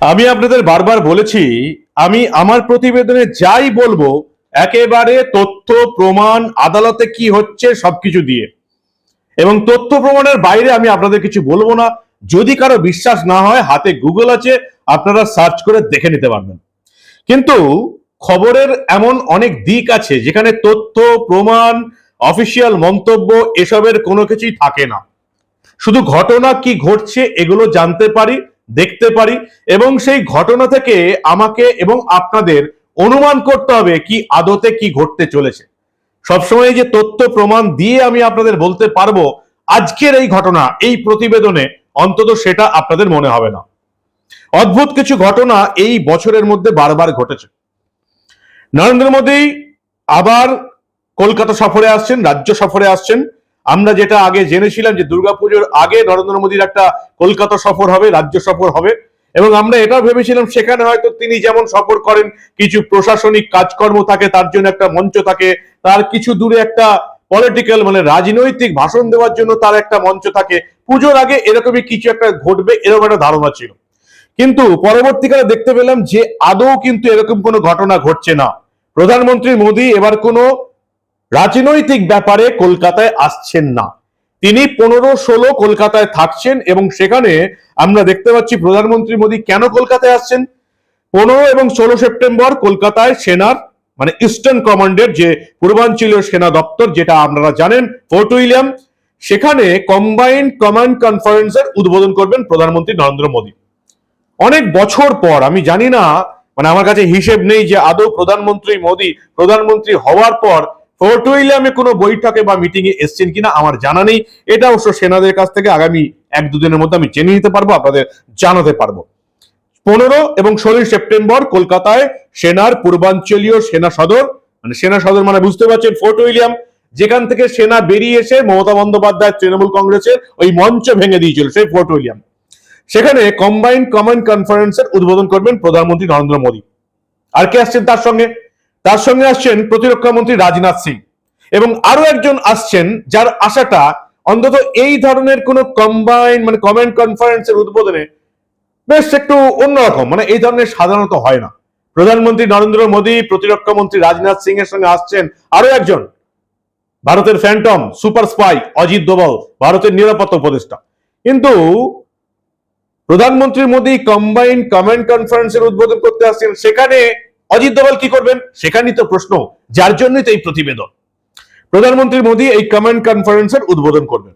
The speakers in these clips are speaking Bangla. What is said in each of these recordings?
আমি আপনাদের বারবার বলেছি, আমি আমার প্রতিবেদনে যাই বলব, একেবারে তথ্য, প্রমাণ, আদালতে কি হচ্ছে সবকিছু দিয়ে। এবং তথ্য, প্রমাণের বাইরে আমি আপনাদের কিছু বলব না। যদি কারও বিশ্বাস না হয়, হাতে গুগল আছে, আপনারা সার্চ করে দেখে নিতে পারবেন। কিন্তু খবরের এমন অনেক দিক আছে, যেখানে তথ্য, প্রমাণ, অফিসিয়াল মন্তব্য, এসবের কোনো কিছুই থাকে না। শুধু ঘটনা কি ঘটছে, এগুলো জানতে পারি দেখতে পারি এবং সেই ঘটনা থেকে আমাকে এবং আপনাদের অনুমান করতে হবে কি আদতে কি ঘটতে চলেছে। সবসময় যে তথ্য প্রমাণ দিয়ে আমি আপনাদের বলতে পারব, আজকের এই ঘটনা, এই প্রতিবেদনে অন্তত সেটা আপনাদের মনে হবে না। অদ্ভুত কিছু ঘটনা এই বছরের মধ্যে বারবার ঘটেছে। নরেন্দ্র মোদী আবার কলকাতা সফরে আসছেন, রাজ্য সফরে আসছেন। আমরা যেটা আগে জেনেছিলাম যে দুর্গাপুজোর আগে নরেন্দ্র মোদীর একটা কলকাতা সফর হবে, রাজ্য সফর হবে, এবং আমরা এটাও ভেবেছিলাম সেখানে হয়তো তিনি যেমন সফর করেন, কিছু প্রশাসনিক কাজকর্ম থাকে, তার জন্য একটা মঞ্চ থাকে, তার কিছু দূরে একটা পলিটিক্যাল মানে রাজনৈতিক ভাষণ দেওয়ার জন্য তার একটা মঞ্চ থাকে। পুজোর আগে এরকমই কিছু একটা ঘটবে, এরকম একটা ধারণা ছিল। কিন্তু পরবর্তীকালে দেখতে পেলাম যে আদৌ কিন্তু এরকম কোনো ঘটনা ঘটছে না। প্রধানমন্ত্রী মোদী এবার কোনো রাজনৈতিক ব্যাপারে কলকাতায় আসছেন না। তিনি পনেরো ষোলো কলকাতায় থাকছেন এবং সেখানে আমরা দেখতে পাচ্ছি প্রধানমন্ত্রী মোদী কেন কলকাতায় আসছেন? পনেরো এবং ষোলো সেপ্টেম্বর কলকাতায় সেনার মানে ইস্টার্ন কমান্ডের যে পূর্বাঞ্চলীয় সেনা দপ্তর, যেটা আপনারা জানেন, ফোর্ট উইলিয়াম, সেখানে কম্বাইন্ড কমান্ড কনফারেন্সের উদ্বোধন করবেন প্রধানমন্ত্রী নরেন্দ্র মোদী। অনেক বছর পর, আমি জানি না মানে আমার কাছে হিসেব নেই যে আদৌ প্রধানমন্ত্রী মোদী প্রধানমন্ত্রী হওয়ার পর ফোর্ট উইলিয়ামে কোনো বৈঠকে বা মিটিং এ এসছেন কিনা আমার জানা নেই। এটা অবশ্য সেনাদের কাছ থেকে আগামী এক দুদিনের মধ্যে আমি জেনে নিতে পারব, আপনাদের জানাতে পারব। পনেরো এবং ষোলোই সেপ্টেম্বর কলকাতায় সেনার পূর্বাঞ্চলীয় সেনা সদর মানে সেনা সদর মানে বুঝতে পারছেন, ফোর্ট উইলিয়াম, যেখান থেকে সেনা বেরিয়ে এসে মমতা বন্দ্যোপাধ্যায় তৃণমূল কংগ্রেসের ওই মঞ্চ ভেঙে দিয়েছিল, সেই ফোর্ট উইলিয়াম। সেখানে কম্বাইন্ড কমান্ড কনফারেন্সের উদ্বোধন করবেন প্রধানমন্ত্রী নরেন্দ্র মোদী। আর কে আসছেন তার সঙ্গে? তার সঙ্গে আসছেন প্রতিরক্ষা মন্ত্রী রাজনাথ সিং। এবং আরও একজন আসছেন যার আশাটা অন্তত এই ধরনের কোন কম্বাইন মানে কমেন্ট কনফারেন্সের উদ্বোধনে বেশ একটু অন্যরকম মানে এই ধরনের সাধারণত হয় না। প্রধানমন্ত্রী নরেন্দ্র মোদী, প্রতিরক্ষা মন্ত্রী রাজনাথ সিং এর সঙ্গে আসছেন আরও একজন, ভারতের phantom super spy Ajit Doval, ভারতের নিরাপত্তা উপদেষ্টা। কিন্তু প্রধানমন্ত্রী মোদী কম্বাইন্ড কমেন্ট কনফারেন্সের উদ্বোধন করতে আসছেন সেখানে অজিত দোভাল কি করবেন? সেখানেই তো প্রশ্ন, যার জন্যই তো এই প্রতিবেদন। প্রধানমন্ত্রী মোদী এই কমেন্ট কনফারেন্সের উদ্বোধন করবেন।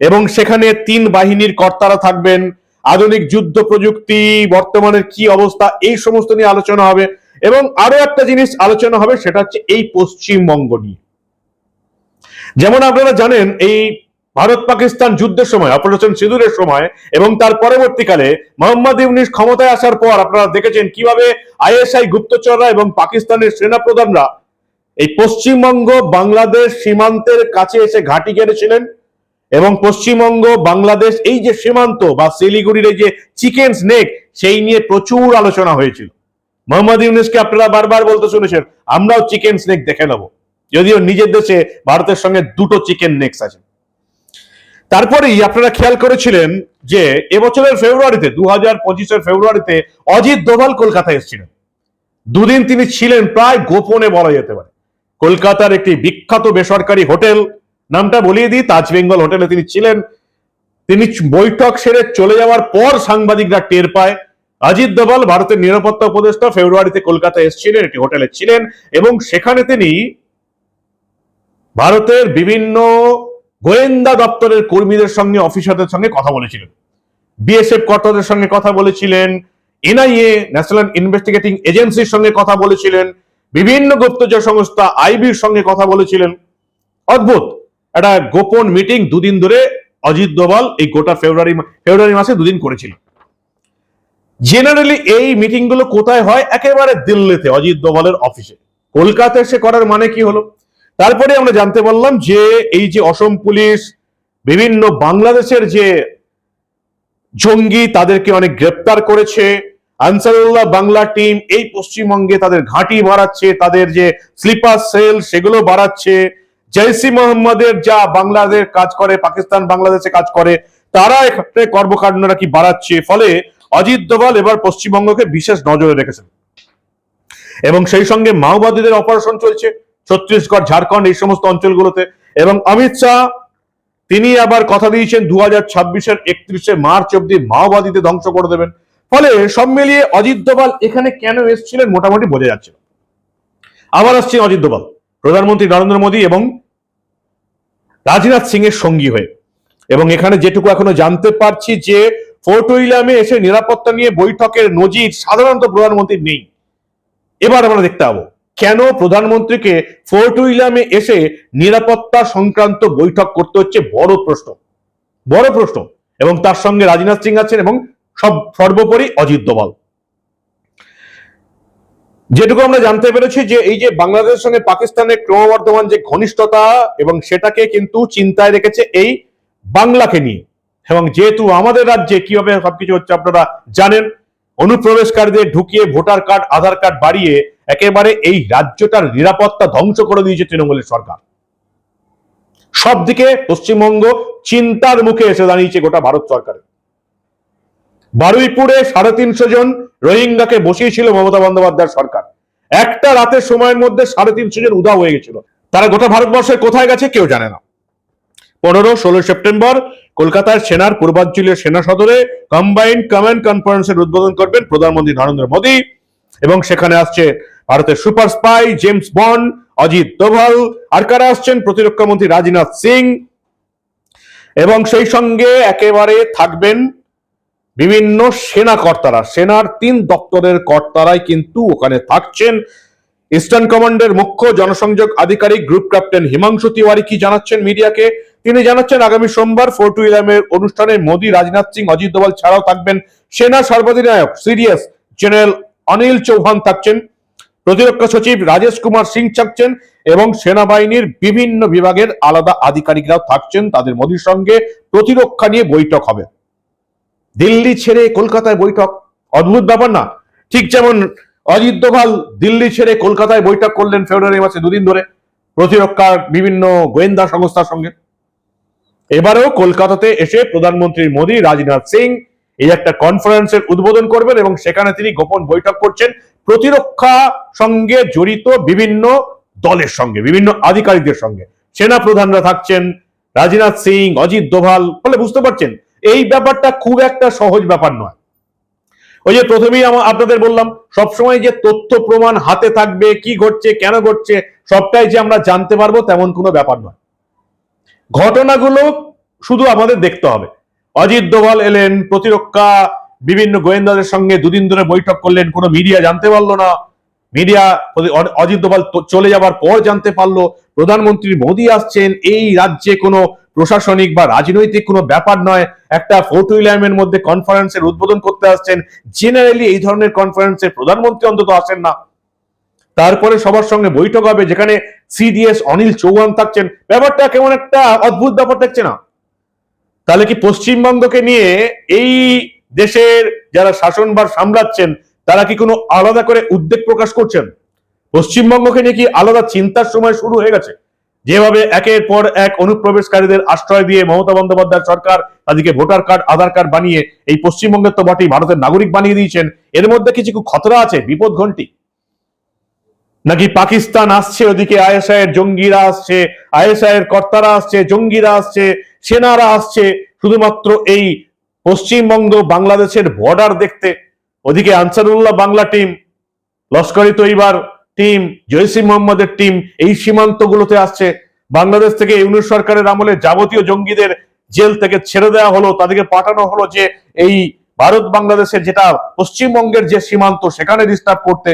এবং সেখানে তিন বাহিনীর কর্তারা থাকবেন, আধুনিক যুদ্ধ প্রযুক্তি, বর্তমানের কি অবস্থা, এই সমস্ত নিয়ে আলোচনা হবে। এবং আরও একটা জিনিস আলোচনা হবে, সেটা হচ্ছে এই পশ্চিমবঙ্গ নিয়ে। যেমন আপনারা জানেন, এই ভারত পাকিস্তান যুদ্ধের সময় অপারেশন সিঁদুরের সময় এবং তার পরবর্তীকালে মোহাম্মদ ইউনিস ক্ষমতায় আসার পর আপনারা দেখেছেন কীভাবে আইএসআই গুপ্তচররা এবং পাকিস্তানের সেনাপ্রধানরা এই পশ্চিমবঙ্গ, বাংলাদেশ সীমান্তের কাছে এসে ঘাঁটি গেড়েছিলেন এবং পশ্চিমবঙ্গ, বাংলাদেশ এই যে সীমান্ত বা শিলিগুড়ির এই যে চিকেন স্নেক, সেই নিয়ে প্রচুর আলোচনা হয়েছিল। মোহাম্মদ ইউনুসকে আপনারা বারবার বলতে শুনেছেন, আমরাও চিকেন স্নেক দেখে নেব। যদিও নিজের দেশে ভারতের সঙ্গে দুটো চিকেন নেক্স আছে। তারপরেই আপনারা খেয়াল করেছিলেন যে এবছরের ফেব্রুয়ারিতে দু হাজার পঁচিশের ফেব্রুয়ারিতে অজিত দোভাল কলকাতায় এসেছিলেন। দুদিন তিনি ছিলেন প্রায় গোপনে বলা যেতে পারে। কলকাতার একটি বিখ্যাত বেসরকারি হোটেল, নামটা বলিয়ে দিই, তাজ বেঙ্গল হোটেলে তিনি ছিলেন। তিনি বৈঠক সেরে চলে যাওয়ার পর সাংবাদিকরা টের পায়, অজিত দোভাল ভারতের নিরাপত্তা উপদেষ্টা ফেব্রুয়ারিতে কলকাতায় এসেছিলেন, একটি হোটেলে ছিলেন এবং সেখানে তিনি ভারতের বিভিন্ন গোয়েন্দা দপ্তরের কর্মীদের সঙ্গে, অফিসারদের সঙ্গে কথা বলেছিলেন। বিএসএফ কর্তাদের সঙ্গে কথা বলেছিলেন। এনআইএ, ন্যাশনাল ইনভেস্টিগেটিং এজেন্সির সঙ্গে কথা বলেছিলেন। বিভিন্ন গুপ্তচর সংস্থা, আইবির সঙ্গে কথা বলেছিলেন। অদ্ভুত! একটা গোপন মিটিং দুদিন ধরে অজিত দোভাল এই গোটা ফেব্রুয়ারি ফেব্রুয়ারি মাসে দুদিন করেছিল। জেনারেলি এই মিটিংগুলো কোথায় হয়? একেবারে দিল্লিতে, অজিত দোভালের অফিসে। কলকাতায় সে করার মানে কি হলো? তারপরে আমরা জানতে পারলাম যে এই যে অসম পুলিশ, বিভিন্ন বাংলাদেশের যে জঙ্গি তাদেরকে অনেক গ্রেপ্তার করেছে। আনসারুল্লাহ বাংলা টিম এই পশ্চিমবঙ্গে তাদের ঘাঁটি বাড়াচ্ছে, তাদের যে স্লিপার সেল সেগুলো বাড়াচ্ছে। জৈসি মোহাম্মদের যা বাংলাদেশ কাজ করে, পাকিস্তান বাংলাদেশে কাজ করে, তারা এখানে কর্মকাণ্ড নাকি বাড়াচ্ছে? ফলে অজিত দোভাল এবার পশ্চিমবঙ্গকে বিশেষ নজরে রেখেছেন। এবং সেই সঙ্গে মাওবাদীদের অপারেশন চলছে। ছত্তিশগড়, ঝাড়খণ্ড এই সমস্ত অঞ্চলগুলোতে। এবং অমিত শাহ, তিনি আবার কথা দিয়েছেন দু হাজার ছাব্বিশের একত্রিশে মার্চ অব্দি মাওবাদীতে ধ্বংস করে দেবেন। ফলে সব মিলিয়ে অজিত দোভাল এখানে কেন এসেছিলেন মোটামুটি বোঝা যাচ্ছে আবার আসছেন অজিত দোভাল, প্রধানমন্ত্রী নরেন্দ্র মোদী এবং রাজনাথ সিং এর সঙ্গী হয়ে। এবং এখানে যেটুকু এখনও জানতে পারছি যে ফোর্ট উইলিয়ামে এসে নিরাপত্তা নিয়ে বৈঠকের নজির সাধারণত প্রধানমন্ত্রীর নেই। এবার আমরা দেখতে পাবো। কেন প্রধানমন্ত্রীকে ফোর্ট উইলিয়ামে এসে নিরাপত্তা সংক্রান্ত বৈঠক করতে হচ্ছে? বড় প্রশ্ন। বড় প্রশ্ন। এবং তার সঙ্গে রাজনাথ সিং আছেন এবং সব, সর্বোপরি অজিত দোভাল। যেটুকু আমরা জানতে পেরেছি যে এই যে বাংলাদেশের সঙ্গে পাকিস্তানের ক্রমবর্ধমান যে ঘনিষ্ঠতা এবং সেটাকে কিন্তু চিন্তায় রেখেছে এই বাংলাকে নিয়ে। এবং যেহেতু আমাদের রাজ্যে কীভাবে সবকিছু হচ্ছে আপনারা জানেন অনুপ্রবেশকারীদের ঢুকিয়ে ভোটার কার্ড, আধার কার্ড বাড়িয়ে একেবারে এই রাজ্যটার নিরাপত্তা ধ্বংস করে দিয়েছে তৃণমূলের সরকার। সব দিকে পশ্চিমবঙ্গ চিন্তার মুখে এসে দাঁড়িয়েছে গোটা ভারত সরকারের বারুইপুরে সাড়ে তিনশো জন রোহিঙ্গাকে বসিয়েছিল মমতা বন্দ্যোপাধ্যায়ের সরকার। একটা রাতের সময়ের মধ্যে সাড়ে তিনশো জন উধাও হয়ে গেছিল। তারা গোটা ভারতবর্ষের কোথায় গেছে কেউ জানে না। পনেরো, ষোলো সেপ্টেম্বর কলকাতার সেনার পূর্বাঞ্চলীয় সেনা সদরে কম্বাইন্ড কমান্ড কনফারেন্সের উদ্বোধন করবেন প্রধানমন্ত্রী নরেন্দ্র মোদী। এবং সেখানে আসছে ভারতের super spy James Bond Ajit Doval, আর কারা আসছেন প্রতিরক্ষা মন্ত্রী রাজনাথ সিং। এবং সেই সঙ্গে একেবারে থাকবেন বিভিন্ন সেনা কর্তারা। সেনার তিন দপ্তরের কর্তারাই কিন্তু ওখানে থাকছেন। ইস্টার্ন কমান্ডের মুখ্য জনসংযোগ আধিকারিক গ্রুপ ক্যাপ্টেন হিমাংশু তিওয়ারি কি জানাচ্ছেন মিডিয়াকে তিনি জানাচ্ছেন, আগামী সোমবার ফোর্ট উইলিয়ামের অনুষ্ঠানে মোদী, রাজনাথ সিং, অজিত দোভাল ছাড়াও থাকবেন সেনা সর্বাধিনায়ক সিডিএস জেনারেল অনিল চৌহান থাকছেন। প্রতিরক্ষা সচিব রাজেশ কুমার সিং থাকছেন এবং সেনাবাহিনীর বিভিন্ন বিভাগের আলাদা আধিকারিকরাও থাকছেন। তাদের মোদীর সঙ্গে প্রতিরক্ষা নিয়ে বৈঠক হবে। দিল্লি ছেড়ে কলকাতায় বৈঠক। অদ্ভুত ব্যাপার না। ঠিক যেমন অজিত দোভাল দিল্লি ছেড়ে কলকাতায় বৈঠক করলেন ফেব্রুয়ারি মাসে দুদিন ধরে। প্রতিরক্ষার বিভিন্ন গোয়েন্দা সংস্থার সঙ্গে। এবারেও কলকাতাতে এসে প্রধানমন্ত্রী মোদী রাজনাথ সিং এই একটা কনফারেন্সের উদ্বোধন করবেন এবং সেখানে তিনি গোপন বৈঠক করছেন। প্রতিরক্ষা সঙ্গে জড়িত বিভিন্ন দলের সঙ্গে, বিভিন্ন আধিকারিকদের সঙ্গে। সেনা প্রধানরা থাকছেন রাজনাথ সিং, অজিত দোভাল, ফলে বুঝতে পারছেন এই ব্যাপারটা খুব একটা সহজ ব্যাপার নয়। ওই যে প্রথমেই আপনাদের বললাম, সবসময় যে তথ্য প্রমাণ হাতে থাকবে, কি ঘটছে, কেন ঘটছে, সবটাই যে আমরা জানতে পারব তেমন কোনো ব্যাপার নয়। ঘটনাগুলো শুধু আমাদের দেখতে হবে। অজিত দোভাল এলেন, প্রতিরক্ষা, বিভিন্ন গোয়েন্দাদের সঙ্গে দুদিন ধরে বৈঠক করলেন, কোনো মিডিয়া জানতে পারল না। মিডিয়া অজিত দোভাল চলে যাবার পর জানতে পারল, প্রধানমন্ত্রী মোদী আসছেন, এই রাজ্যে কোনো প্রশাসনিক বা রাজনৈতিক কোনো ব্যাপার নয়। একটা ফোর্ট উইলিয়ামের মধ্যে কনফারেন্সের উদ্বোধন করতে আসছেন। জেনারেলি এই ধরনের কনফারেন্সে প্রধানমন্ত্রী অন্তত আসেন না। তারপরে সবার সঙ্গে বৈঠক হবে, যেখানে সিডিএস অনিল চৌহান থাকছেন। ব্যাপারটা কেমন একটা অদ্ভুত ব্যাপার থাকছে না? তাহলে কি পশ্চিমবঙ্গকে নিয়ে এই দেশের যারা শাসনভার সামলাচ্ছেন, তারা কি কোনো আলাদা করে উদ্বেগ প্রকাশ করছেন? পশ্চিমবঙ্গকে নিয়ে কি আলাদা চিন্তার সময় শুরু হয়ে গেছে? যেভাবে একের পর এক অনুপ্রবেশকারীদের আশ্রয় দিয়ে মমতা বন্দ্যোপাধ্যায় সরকার তাদেরকে ভোটার কার্ড, আধার কার্ড বানিয়ে এই পশ্চিমবঙ্গের তো বটেই, ভারতের নাগরিক বানিয়ে দিয়েছেন। এর মধ্যে কিছু খতরা আছে? বিপদ ঘন্টি। নাকি পাকিস্তান আসছে ওদিকে? আইএসআই এর জঙ্গিরা আসছে আইএসআই এর কর্তারা আসছে, জঙ্গিরা আসছে, সেনারা আসছে। শুধুমাত্র এই পশ্চিমবঙ্গ বাংলাদেশের বর্ডার দেখতে। ওদিকে আনসারুল্লাহ বাংলা টিম লস্করি তৈবার টিম জৈসি মোহাম্মদের টিম এই সীমান্তগুলোতে আসছে। বাংলাদেশ থেকে ইউনিট সরকারের আমলে যাবতীয় জঙ্গিদের জেল থেকে ছেড়ে দেওয়া হলো, তাদেরকে পাঠানো হলো যে এই ভারত বাংলাদেশের যেটা পশ্চিমবঙ্গের যে সীমান্ত, সেখানে ডিস্টার্ব করতে।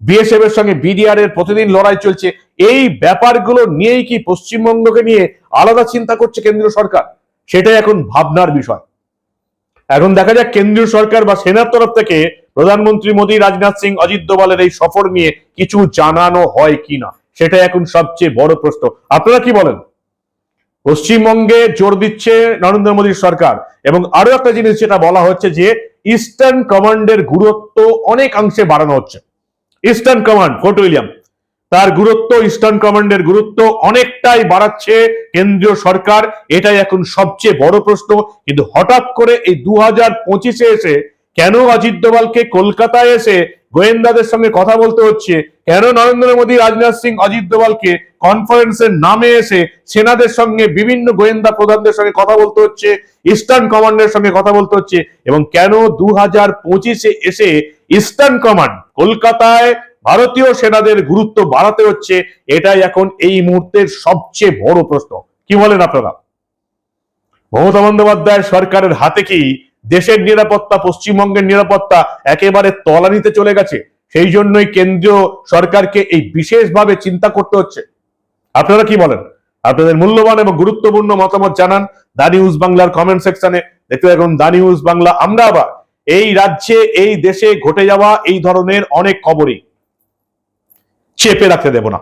বিএসএফ এর সঙ্গে বিডিআর এর প্রতিদিন লড়াই চলছে। এই ব্যাপারগুলো নিয়েই কি পশ্চিমবঙ্গকে নিয়ে আলাদা চিন্তা করছে কেন্দ্রীয় সরকার? সেটাই এখন ভাবনার বিষয়। এখন দেখা যাক কেন্দ্রীয় সরকার বা সেনার তরফ থেকে প্রধানমন্ত্রী মোদী, রাজনাথ সিং, অজিত দোভালের এই সফর নিয়ে কিছু জানানো হয় কিনা সেটাই এখন সবচেয়ে বড় প্রশ্ন। আপনারা কি বলেন? পশ্চিমবঙ্গে জোর দিচ্ছে নরেন্দ্র মোদীর সরকার। এবং আরও একটা জিনিস যেটা বলা হচ্ছে যে ইস্টার্ন কমান্ডের গুরুত্ব অনেকাংশে বাড়ানো হচ্ছে। ইস্টার্ন কমান্ড ফোর্ট উইলিয়াম তার গুরুত্ব ইস্টার্ন কমান্ডের গুরুত্ব অনেকটাই বাড়াচ্ছে কেন্দ্রীয় সরকার। এটাই এখন সবচেয়ে বড় প্রশ্ন। কিন্তু হঠাৎ করে এই দু হাজার পঁচিশে এসে কেন অজিত দোভালকে কলকাতায় এসে গোয়েন্দাদের সঙ্গে কথা বলতে হচ্ছে। কেন নরেন্দ্র মোদী, রাজনাথ সিং, অজিত দোভালকে কনফারেন্সের নামে এসে সেনাদের সঙ্গে বিভিন্ন গোয়েন্দা প্রধানদের সঙ্গে কথা বলতে হচ্ছে ইস্টার্ন কমান্ডের সঙ্গে কথা বলতে হচ্ছে এবং কেন দু হাজার পঁচিশে এসে ইস্টার্ন কমান্ড কলকাতায় ভারতীয় সেনাদের গুরুত্ব বাড়াতে হচ্ছে, এটাই এখন এই মুহূর্তের সবচেয়ে বড় প্রশ্ন। কি বলেন আপনারা? মমতা বন্দ্যোপাধ্যায় সরকারের হাতে কি দেশের নিরাপত্তা, পশ্চিমবঙ্গের নিরাপত্তা একেবারে তলানিতে চলে গেছে। সেই জন্যই কেন্দ্রীয় সরকারকে এই বিশেষভাবে চিন্তা করতে হচ্ছে। আপনারা কি বলেন? আপনাদের মূল্যবান এবং গুরুত্বপূর্ণ মতামত জানান দা নিউজ বাংলার কমেন্ট সেকশনে। দেখতে থাকুন দা নিউজ বাংলা। আমরা আবার এই রাজ্যে, এই দেশে ঘটে যাওয়া এই ধরনের অনেক খবরই চেপে রাখতে দেব না।